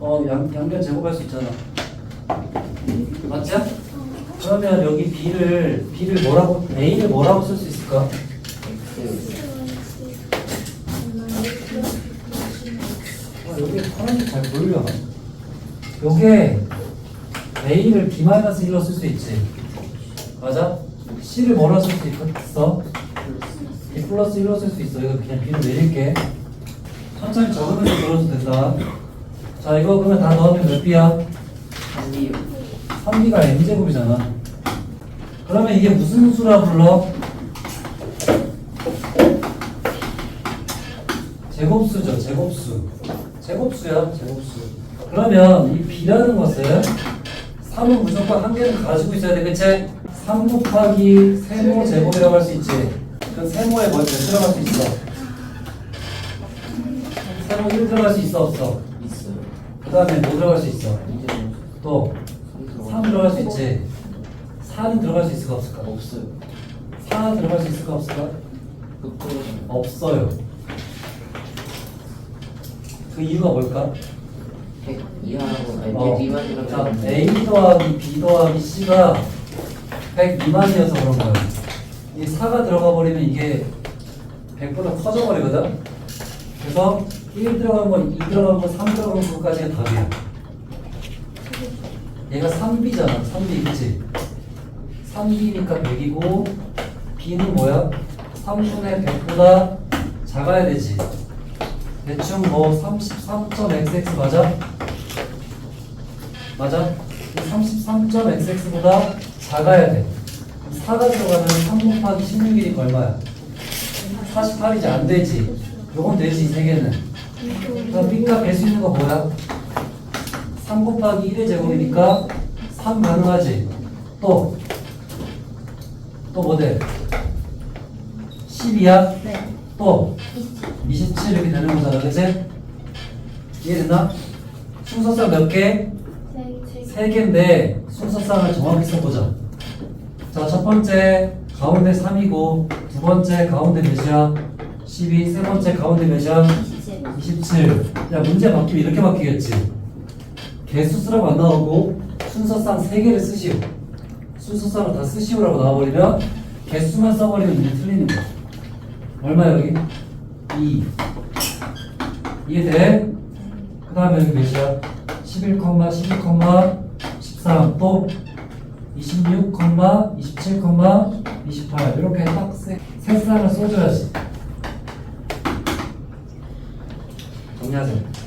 어 양, 양변 제곱할 수 있잖아 맞죠? 그러면 여기 b를 b를 뭐라고 a를 뭐라고 쓸 수 있을까? 아, 여기 파란색 잘 보이려 요게 a를 b-1로 쓸 수 있지 맞아? c를 뭐라 쓸 수 있어? b 플러스 1로 쓸 수 있어 이거 그냥 b를 내릴게 천천히 적으면서 들어도 된다 자 이거 그러면 다 넣으면 몇 b야? 3b가 n제곱이잖아 그러면 이게 무슨 수라 불러? 제곱수죠 제곱수 제곱수야 제곱수 그러면 이 b라는 것은 3은 무조건 한 개는 가지고 있어야 돼 그치? 3 곱하기 세모 제곱이라고 할 수 있지 그 세모에 뭐몇 들어갈 수 있어? 세모 1 들어갈 수 있어 없어? 그 다음에 뭐 들어갈 수 있어? 또 3 들어갈 수 있지 4는 들어갈 수 있을까 없을까? 없어요. 4 들어갈 수 있을까 없을까? 없어요 그 이유가 뭘까? 100 이하라고 아니 어. 100 미만이라고 자, 했는데 A 더하기 B 더하기 C가 100 미만이어서 그런 거예요. 이 4가 들어가 버리면 이게 100보다 커져 버리거든. 그래서 1 들어간 거, 2 들어간 거, 3 들어간 거까지가 답이야. 얘가 3B잖아. 3B 그치? 3B니까 100이고 B는 뭐야? 3분의 100보다 작아야 되지. 대충 뭐 33.xx 맞아? 맞아? 33.xx보다 작아야 돼. 4가 들어가면 3 곱하기 16일이 얼마야? 48이지 안 되지. 요건 되지, 세 개는. 그럼 B값 뺄수 있는 거 뭐야? 3 곱하기 1의 제곱이니까 3 가능하지. 또, 또뭐 돼? 10이야? 네. 또, 27 이렇게 되는 거잖아, 그치? 이해됐나? 순서상 몇 개? 세 개인데 순서상을 정확히 써보자. 자, 첫 번째 가운데 3이고 두 번째 가운데 몇이야? 12, 세 번째 가운데 몇이야? 27. 야, 문제 바뀌면 이렇게 바뀌겠지. 개수 쓰라고 안 나오고 순서상 세 개를 쓰시오. 순서상을 다 쓰시오라고 나와버리면 개수만 써버리면 이게 틀리는 거야. 얼마 여기? 2. 이해돼? 그 다음에 여기 몇이야? 11, 12, 13, 또 26, 27, 28 이렇게 딱 세 세 쌍을 써줘야지 정리하세요